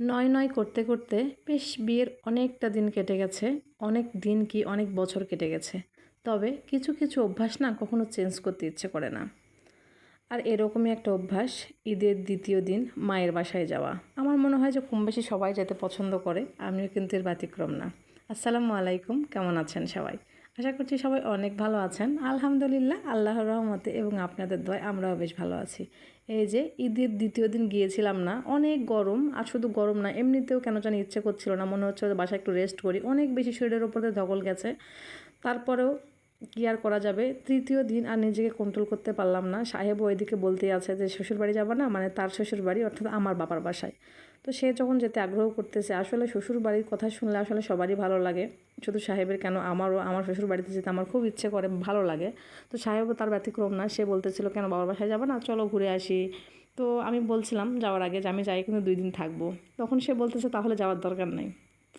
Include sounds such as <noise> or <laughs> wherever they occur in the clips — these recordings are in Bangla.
নয় নয় করতে করতে বেশ বিয়ের অনেকটা দিন কেটে গেছে, অনেক দিন কি অনেক বছর কেটে গেছে। তবে কিছু কিছু অভ্যাস না কখনো চেঞ্জ করতে ইচ্ছে করে না। আর এরকমই একটা অভ্যাস, ঈদের দ্বিতীয় দিন মায়ের বাসায় যাওয়া। আমার মনে হয় যে কম বেশি সবাই যেতে পছন্দ করে, আমিও কিন্তু এর ব্যতিক্রম না। আসসালামু আলাইকুম, কেমন আছেন সবাই? আশা করছি সবাই অনেক ভালো আছেন। আলহামদুলিল্লাহ, আল্লাহর রহমতে এবং আপনাদের দয় আমরাও বেশ ভালো আছি। এই যে ঈদের দ্বিতীয় দিন গিয়েছিলাম না, অনেক গরম, আর শুধু গরম না, এমনিতেও কেন জানি ইচ্ছে করছিল না, মনে হচ্ছে বাসায় একটু রেস্ট করি, অনেক বেশি শরীরের ওপরে ধকল গেছে। তারপরেও কি আর করা যাবে? তৃতীয় দিন আর নিজেকে কন্ট্রোল করতে পারলাম না। সাহেবও ওইদিকে বলতেই আছে যে, শ্বশুরবাড়ি যাব না? মানে তার শ্বশুরবাড়ি, অর্থাৎ আমার বাবার বাসায়। তো সে যখন যেতে আগ্রহ করতেছে, আসলে শ্বশুর বাড়ির কথা শুনলে আসলে সবারই ভালো লাগে। শুধু সাহেবের কেন, আমারও, আমার শ্বশুর বাড়িতে যেতে আমার খুব ইচ্ছে করে, ভালো লাগে। তো সাহেবও তার ব্যতিক্রম না। সে বলতেছিল, কেন বাবার বাসায় যাব না? চলো ঘুরে আসি। তো আমি বলছিলাম যাওয়ার আগে যে, আমি যাই, কিন্তু দুই দিন থাকব। তখন সে বলতেছে, তাহলে যাওয়ার দরকার নেই।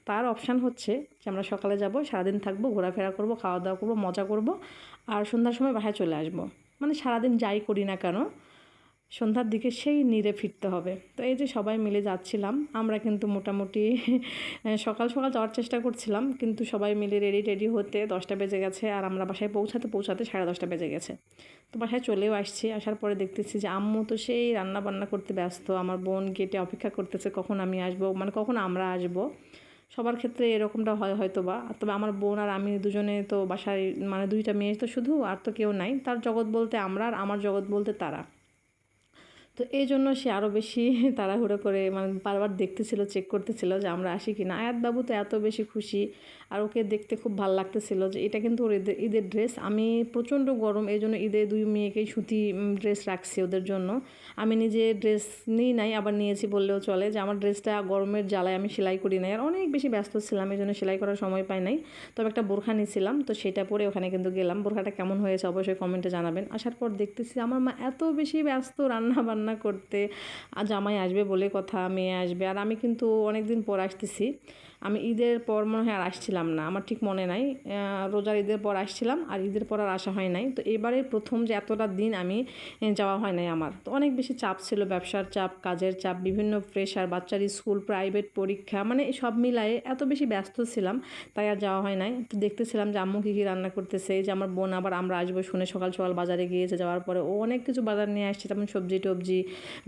তার অপশান হচ্ছে যে আমরা সকালে যাব, সারাদিন থাকব, ঘোরাফেরা করব খাওয়া দাওয়া করব, মজা করব আর সন্ধ্যার সময় বাসায় চলে আসব। মানে সারাদিন যাই করি না কেন, সন্ধ্যার দিকে সেই নিরে ফিরতে হবে। তো এই যে সবাই মিলে যাচ্ছিলাম, আমরা কিন্তু মোটামুটি <laughs> সকাল সকাল যাওয়ার চেষ্টা করছিলাম, কিন্তু সবাই মিলে রেডি রেডি হতে দশটা বেজে গেছে আর আমরা বাসায় পৌঁছাতে পৌঁছাতে সাড়ে দশটা বেজে গেছে। তো বাসায় চলেও আসছি, আসার পরে দেখতেছি যে আম্মু তো সেই রান্না বান্না করতে ব্যস্ত, আমার বোন গেটে অপেক্ষা করতেছে, কখন আমি আসব মানে কখন আমরা আসব। সবার ক্ষেত্রে এরকমটা হয় হয়তো বা তবে আমার বোন আর আমি দুজনে তো বাসায় মানে দুইটা মেয়ে তো শুধু, আর তো কেউ নাই। তার জগৎ বলতে আমরা, আর আমার জগৎ বলতে তারা। তো এই জন্য সে আরও বেশি <laughs> তাড়াহুড়ো করে মানে বারবার দেখতেছিল চেক করতেছিল যে আমরা আসি কি না আয়াতবাবু তো এত বেশি খুশি আর ওকে দেখতে খুব ভালো লাগতেছিল যে এটা কিন্তু ওর ঈদের ঈদের ড্রেস আমি প্রচণ্ড গরম, এই জন্য ঈদে দুই মেয়েকেই সুতি ড্রেস রাখছি ওদের জন্য। আমি নিজে ড্রেস নিই নাই, আবার নিয়েছি বললেও চলে যে আমার ড্রেসটা গরমের জ্বালায় আমি সেলাই করি নাই। আর অনেক বেশি ব্যস্ত ছিলাম, এই জন্য সেলাই করার সময় পাই নাই। তবে একটা বোরখা নিয়েছিলাম তো সেটা পরে ওখানে কিন্তু গেলাম। বোরখাটা কেমন হয়েছে অবশ্যই কমেন্টে জানাবেন। আসার পর দেখতেছি আমার মা এত বেশি ব্যস্ত রান্না বান্না করতে জামাই আসবে বলে কথা মেয়ে আসবে। আর আমি কিন্তু অনেক দিন পর আসতেছি। আমি ঈদের পর মনে হয় আর আসছিলাম না, আমার ঠিক মনে নাই। রোজার ঈদের পর আসছিলাম, আর ঈদের পর আর আসা হয় নাই। তো এবারে প্রথম যে এতটা দিন আমি যাওয়া হয় নাই আমার। তো অনেক বেশি চাপ ছিল, ব্যবসার চাপ, কাজের চাপ, বিভিন্ন প্রেশার বাচ্চার স্কুল প্রাইভেট পরীক্ষা মানে সব মিলায়ে এত বেশি ব্যস্ত ছিলাম, তাই আর যাওয়া হয় নাই। তো দেখতেছিলাম যে আম্মু কী কী রান্না করতেছে যে আমার বোন আবার আমরা আসব শুনে সকাল সকাল বাজারে গিয়েছে, যাওয়ার পরে ও অনেক কিছু বাজার নিয়ে আসছে, যেমন সবজি টবজি,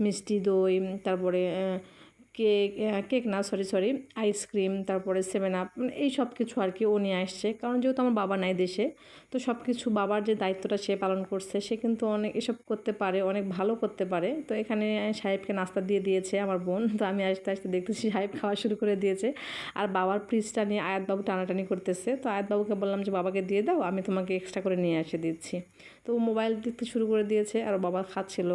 মিষ্টি দই, তারপরে কেক কেক না সরি সরি আইসক্রিম তারপরে সেভেন আপ মানে এই সব কিছু আর কি ও নিয়ে আসছে। কারণ যেহেতু আমার বাবা নাই দেশে, তো সব কিছু বাবার যে দায়িত্বটা সে পালন করছে, সে কিন্তু অনেক এসব করতে পারে, অনেক ভালো করতে পারে। তো এখানে সাহেবকে নাস্তা দিয়ে দিয়েছে আমার বোন। তো আমি আসতে আসতে দেখতেছি সাহেব খাওয়া শুরু করে দিয়েছে। আর বাবার ফ্রিজটা নিয়ে আয়াতবাবু টানাটানি করতেছে। তো আয়াতবাবুকে বললাম যে, বাবাকে দিয়ে দাও, আমি তোমাকে এক্সট্রা করে নিয়ে এসে দিচ্ছি। তো মোবাইল দেখতে শুরু করে দিয়েছে, আর বাবা খাচ্ছিল।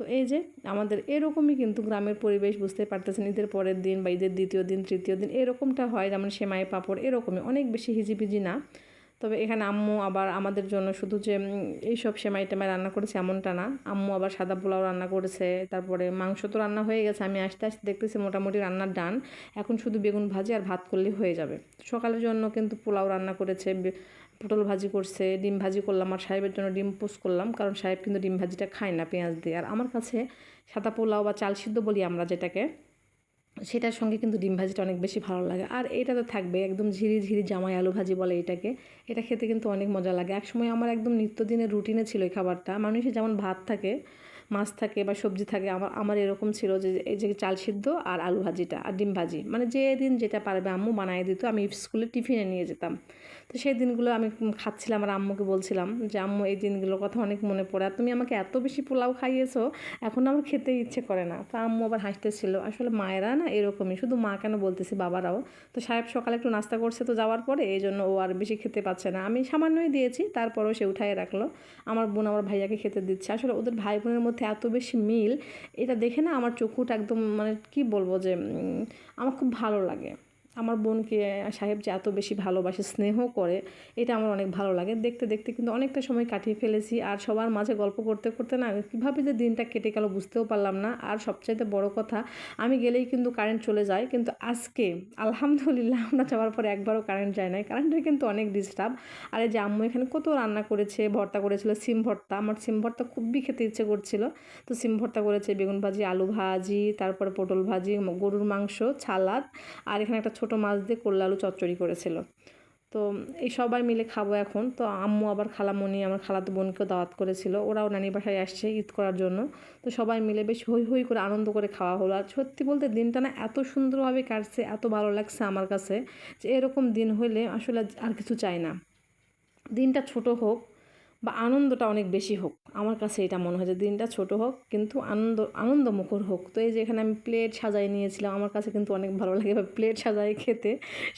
তো এই যে আমাদের এরকমই কিন্তু গ্রামের পরিবেশ বুঝতে পারতেছেন, ঈদের পরের দিন বা ঈদের দ্বিতীয় দিন, তৃতীয় দিন এরকমটা হয়। যেমন সেমাই, পাপড় এরকমই, অনেক বেশি হিজিবিজি না। তবে এখানে আম্মু আবার আমাদের জন্য শুধু যে এইসব সেমাই টেমাই রান্না করেছে এমনটা না। আম্মু আবার সাদা পোলাও রান্না করেছে, তারপরে মাংস তো রান্না হয়ে গেছে, আমি আস্তে আস্তে দেখতেছি মোটামুটি রান্নার ডান। এখন শুধু বেগুন ভাজি আর ভাত করলেই হয়ে যাবে। সকালের জন্য কিন্তু পোলাও রান্না করেছে পটল ভাজি করছে, ডিম ভাজি করলাম আর সাহেবের জন্য ডিম পোস্ট করলাম, কারণ সাহেব কিন্তু ডিম ভাজিটা খায় না পেঁয়াজ দিয়ে। আর আমার কাছে সাদা পোলাও বা চাল সিদ্ধ বলি আমরা যেটাকে সেটার সঙ্গে কিন্তু ডিম ভাজিটা অনেক বেশি ভালো লাগে। আর এটা তো থাকবে, একদম ঝিরি ঝিরি জামাই আলু ভাজি বলে এটাকে। এটা খেতে কিন্তু অনেক মজা লাগে। একসময় আমার একদম নিত্যদিনের রুটিনে ছিল এই খাবারটা। মানুষের যেমন ভাত থাকে মাছ থাকে বা সবজি থাকে, আমার আমার এরকম ছিল যে, এই যে চাল সিদ্ধ আর আলু ভাজিটা আর ডিম ভাজি। মানে যে দিন যেটা পারবে আম্মু বানিয়ে দিত, আমি স্কুলে টিফিনে নিয়ে যেতাম। তো সেই দিনগুলো আমি খাচ্ছিলাম আর আম্মুকে বলছিলাম যে, আম্মু, এই দিনগুলোর কথা অনেক মনে পড়ে, আর তুমি আমাকে এত বেশি পোলাও খাইয়েছো, এখন আমার খেতে ইচ্ছে করে না। তো আম্মু আবার হাসতেছিল, আসলে মায়েরা না এরকমই, শুধু মা কেন বলতেছি বাবারাও? তো সাহেব সকালে একটু নাস্তা করছে তো যাওয়ার পরে, এই জন্য ও আর বেশি খেতে পাচ্ছে না। আমি সামান্যই দিয়েছি, তারপরেও সে উঠাই রাখল। আমার বোন আমার ভাইয়াকে খেতে দিচ্ছে। আসলে ওদের ভাই বোনের মধ্যে এত বেশি মিল, এটা দেখে না আমার চোখুটা একদম মানে কি বলব যে আমার খুব ভালো লাগে। আমার বোনকে সাহেব যে এত বেশি ভালোবাসে, স্নেহ করে, এটা আমার অনেক ভালো লাগে। দেখতে দেখতে কিন্তু অনেকটা সময় কাটিয়ে ফেলেছি। আর সবার মাঝে গল্প করতে করতে না কীভাবে যে দিনটা কেটে গেল বুঝতেও পারলাম না। আর সবচাইতে বড় কথা, আমি গেলেই কিন্তু কারেন্ট চলে যায়। কিন্তু আজকে, আলহামদুলিল্লাহ, আমরা যাওয়ার পরে একবারও কারেন্ট যায় নাই। কারেন্টের কিন্তু অনেক ডিস্টার্ব আর এই যে আম্মু এখানে কত রান্না করেছে, ভর্তা করেছিল, সিম ভর্তা। আমার সিম ভর্তা খুবই খেতে ইচ্ছে করছিল। তো সিম ভর্তা করেছে, বেগুন ভাজি, আলু ভাজি, তারপরে পটল ভাজি, গরুর মাংস, ছালাদ। আর এখানে একটা ছোট মাছ দিয়ে করলা আলু চচ্চড়ি করেছিল। তো এই সবাই মিলে খাব এখন। তো আম্মু আবার খালামণি, আমার খালাতো বোনকেও দাওয়াত করেছিল। ওরাও নানি বাসায় আসছে ঈদ করার জন্য। তো সবাই মিলে বেশ হই হই করে আনন্দ করে খাওয়া হলো। আর সত্যি বলতে দিনটা না এত সুন্দরভাবে কাটছে, এত ভালো লাগছে আমার কাছে যে এরকম দিন হইলে আসলে আর কিছু চাই না। দিনটা ছোট হোক বা আনন্দটা অনেক বেশি হোক। আমার কাছে এটা মনে হয় যে দিনটা ছোট হোক, কিন্তু আনন্দ, আনন্দমুখর হোক। তো এই যে এখানে আমি প্লেট সাজাই নিয়েছিলাম, আমার কাছে কিন্তু অনেক ভালো লাগে বা প্লেট সাজাই খেতে।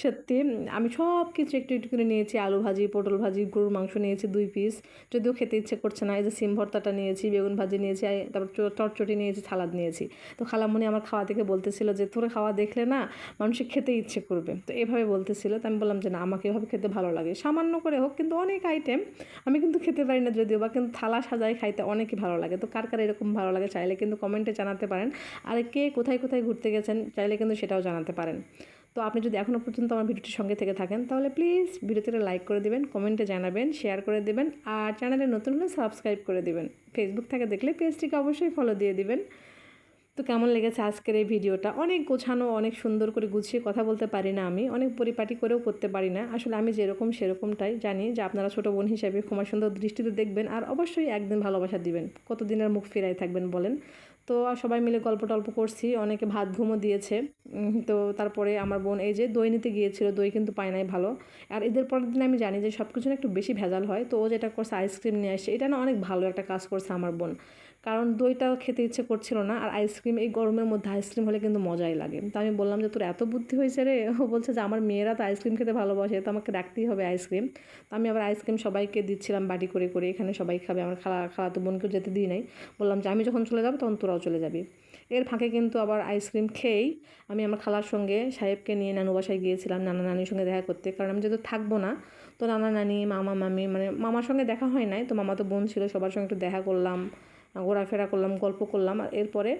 সত্যি, আমি সব কিছু একটু একটু করে নিয়েছি, আলু ভাজি, পটল ভাজি, গরুর মাংস নিয়েছি দুই পিস যদিও খেতে ইচ্ছে করছে না, এই যে সিম ভর্তাটা নিয়েছি, বেগুন ভাজি নিয়েছি তারপর চটচটি নিয়েছি, সালাদ নিয়েছি। তো খালামুনি আমার খাওয়া থেকে বলতেছিল যে, তোর খাওয়া দেখলে না মানুষের খেতে ইচ্ছে করবে। তো এভাবে বলতেছিল, তো আমি বললাম যে, না, আমাকে এভাবে খেতে ভালো লাগে। সামান্য করে হোক, কিন্তু অনেক আইটেম আমি কিন্তু খেতে পারি না যদিও বা কিন্তু থালা সাজায় খাইতে অনেকই ভালো লাগে। তো কার কার এরকম ভালো লাগে চাইলে কিন্তু কমেন্টে জানাতে পারেন। আর কে কোথায় কোথায় ঘুরতে গেছেন চাইলে কিন্তু সেটাও জানাতে পারেন। তো আপনি যদি এখনও পর্যন্ত আমার ভিডিওটির সঙ্গে থেকে থাকেন, তাহলে প্লিজ ভিডিওতে লাইক করে দেবেন কমেন্টে জানাবেন শেয়ার করে দেবেন, আর চ্যানেলে নতুন হলে সাবস্ক্রাইব করে দেবেন। ফেসবুক থেকে দেখলে পেজটিকে অবশ্যই ফলো দিয়ে দিবেন। তো কেমন লেগেছে আজকের এই ভিডিওটা? অনেক গোছানো, অনেক সুন্দর করে গুছিয়ে কথা বলতে পারি না আমি, অনেক পরিপাটি করেও করতে পারি না। আসলে আমি যেরকম সেরকমটাই জানি যে আপনারা ছোটো বোন হিসেবে ক্ষমা সুন্দর দৃষ্টিতে দেখবেন আর অবশ্যই একদিন ভালোবাসা দিবেন। কতদিনের মুখ ফিরাই থাকবেন বলেন। তো সবাই মিলে গল্প টল্প করছি, অনেকে ভাত ঘুমও দিয়েছে। তো তারপরে আমার বোন এই যে দই নিতে গিয়েছিল, দই কিন্তু পায় নাই ভালো। আর এদের পরের দিন আমি জানি যে সব কিছু একটু বেশি ভেজাল হয়, তো ও যেটা করছে আইসক্রিম নিয়ে আসছে, এটা না অনেক ভালো একটা কাজ করছে আমার বোন। কারণ দইটা খেতে ইচ্ছে করছিল না আর আইসক্রিম, এই গরমের মধ্যে আইসক্রিম হলে কিন্তু মজাই লাগে। তো আমি বললাম যে, তোর এত বুদ্ধি হয়েছে রে? <laughs> ও বলছে যে, আমার মেয়েরা তো আইসক্রিম খেতে ভালোবাসে, তো আমাকে রাখতেই হবে আইসক্রিম। তো আমি আবার আইসক্রিম সবাইকে দিচ্ছিলাম বাটি করে করে, এখানে সবাই খাবে, আমার খালা, খালাতো বোনকেও যেতে দিই নাই। বললাম যে, আমি যখন চলে যাব, তখন তোরাও চলে যাবি। এর ফাঁকে কিন্তু আবার আইসক্রিম খেয়েই আমি আমার খালার সঙ্গে, সাহেবকে নিয়ে নানু বাসায় গিয়েছিলাম নানা নানির সঙ্গে দেখা করতে। কারণ আমি যেহেতু থাকব না, তো নানা নানি, মামা, মামি মানে মামার সঙ্গে দেখা হয় নাই, তো মামা তো বোন ছিল, সবার সঙ্গে একটু দেখা করলাম। ঘোরাফেরা করলাম, গল্প করলাম আর এরপরে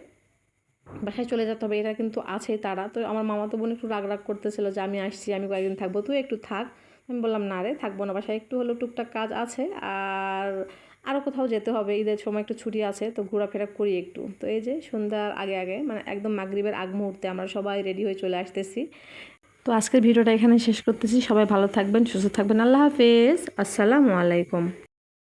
বাসায় চলে যেতে হবে। এটা কিন্তু আছে, তারা। তো আমার মামা তো বোন একটু রাগ রাগ করতেছিল যে আমি আসছি, আমি কয়েকদিন থাকব। তুই একটু থাক। আমি বললাম, না রে, থাকব না। বাসায় একটু হলেও টুকটাক কাজ আছে। আর আরও কোথাও যেতে হবে। ঈদের সময় একটু ছুটি আছে, তো ঘোরাফেরা করি একটু। তো এই যে সন্ধ্যার আগে আগে মানে একদম মাগরীবের আগ মুহূর্তে আমরা সবাই রেডি হয়ে চলে আসতেছি। তো আজকের ভিডিওটা এখানে শেষ করতেছি। সবাই ভালো থাকবেন, সুস্থ থাকবেন। আল্লাহ হাফেজ। আসসালামু আলাইকুম।